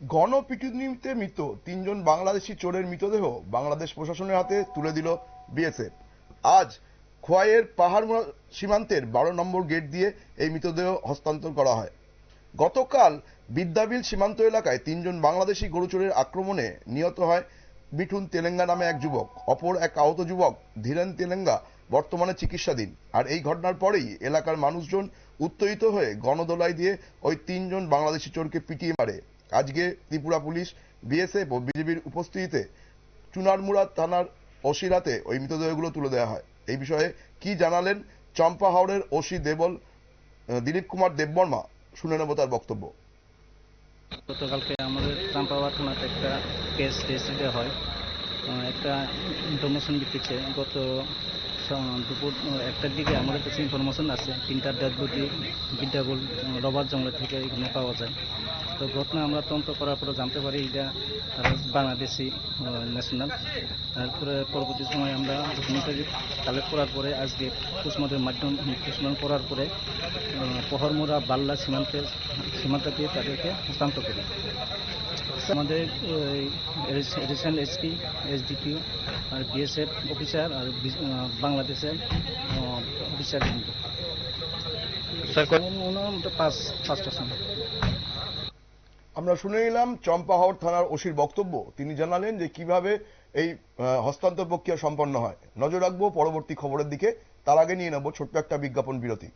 গণপিটুনিতে মৃত তিনজন বাংলাদেশি চোরের মৃতদেহ বাংলাদেশ প্রশাসনের হাতে তুলে দিল বিএসএফ। আজ খোয়াইয়ের পাহাড় সীমান্তের বারো নম্বর গেট দিয়ে এই মৃতদেহ হস্তান্তর করা হয়। গতকাল বিদ্যাবিল সীমান্ত এলাকায় তিনজন বাংলাদেশি গরু চোরের আক্রমণে নিহত হয় মিঠুন তেলেঙ্গা নামে এক যুবক। অপর এক আহত যুবক ধীরেন তেলেঙ্গা, বর্তমানে চিকিৎসাধীন। আর এই ঘটনার পরেই এলাকার মানুষজন উত্তেজিত হয়ে গণদোলাই দিয়ে ওই তিনজন বাংলাদেশি চোরকে পিটিয়ে মারে। আজকে ত্রিপুরা পুলিশ, বিএসএফ ও বিজেপির উপস্থিতিতে চুনারমুড়া থানার ওসিরাতে ওই মৃতদেহগুলো তুলে দেওয়া হয়। এই বিষয়ে কি জানালেন চম্পা হাওড়ের ওসি দেবল দিলীপ কুমার দেববর্মা, শুনে নেব তার বক্তব্য। গতকালকে আমাদের চাম্পাওয়া থানাতে একটা কেস রেজিস্টার হয়। একটা ইনফরমেশন ভিত্তিতে গত দুপুর একটার দিকে আমাদের কাছে ইনফরমেশন আছে তিনটার ডেড বডি বিদ্যাগুল রবার জঙ্গল থেকে এখানে পাওয়া যায়। তো ঘটনা আমরা তদন্ত করার পরে জানতে পারি এটা তারা বাংলাদেশি ন্যাশনাল তারপরে পরবর্তী সময় আমরা ডকুমেন্টারি কালেক্ট করার পরে আজকে পোস্টমর্টের মাধ্যম পোস্টমর্টম করার পরে আহ, পহরমোড়া বাল্লা সীমান্তের সীমান্ত দিয়ে তাদেরকে হস্তান্তর করি। আমাদের রিসেন্ট এসপি এসডিপিও আর বিএসএফ অফিসার আর বাংলাদেশের অফিসার কিন্তু পাঁচ পাঁচটার সময় আমরা শুনে নিলাম চম্পাহাওড় থানার ওসির বক্তব্য। তিনি জানালেন যে কীভাবে এই হস্তান্তর প্রক্রিয়া সম্পন্ন হয়। নজর রাখব পরবর্তী খবরের দিকে। তার আগে নিয়ে নেব ছোট্ট একটা বিজ্ঞাপন বিরতি।